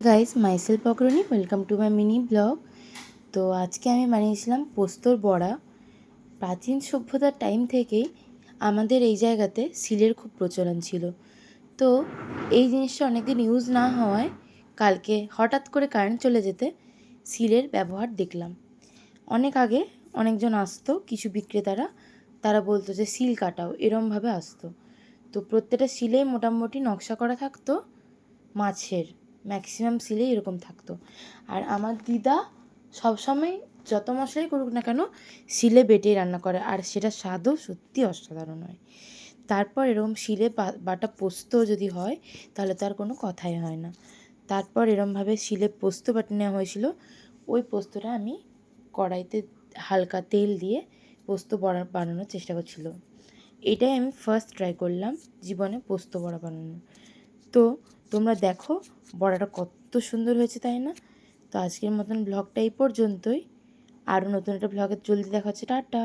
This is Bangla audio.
Guys myself পকরনি welcome to my mini blog তো আজকে আমি বানিয়েছিলাম পোস্তর বড়া। প্রাচীন সভ্যতার টাইম থেকেই আমাদের এই জায়গাতে সিলের খুব প্রচলন ছিল। তো এই জিনিসটা অনেকদিন ইউজ না হওয়ায় কালকে হঠাৎ করে কারেন্ট চলে যেতে সিলের ব্যবহার দেখলাম। অনেক আগে অনেকজন আসতো, কিছু বিক্রেতারা, তারা বলতো যে, সিল কাটাও। এরমভাবে আসতো। তো প্রত্যেকটা সিলেই মোটামুটি নকশা করা থাকতো মাছের। ম্যাক্সিমাম সিলেই এরকম থাকতো। আর আমার দিদা সবসময় যত মশলাই করুক না কেন শিলে বেটেই রান্না করে, আর সেটা স্বাদও সত্যি অসাধারণ হয়। তারপর এরকম শিলে বাটা পোস্ত যদি হয়, তাহলে তার কোনো কথাই হয় না। তারপর এরমভাবে শিলে পোস্ত বাটা নেওয়া হয়েছিল, ওই পোস্তটা আমি কড়াইতে হালকা তেল দিয়ে পোস্ত বড়া বানানোর চেষ্টা করছিল। এটাই আমি ফার্স্ট ট্রাই করলাম, জীবনে পোস্ত বড়া বানানো তো তোমরা দেখো, বড়াটা কত সুন্দর হয়েছে, তাই না? তো আজকের মতন ব্লগটা এই পর্যন্তই। আরও নতুন একটা ব্লগের জলদি দেখা হচ্ছে, টাটা।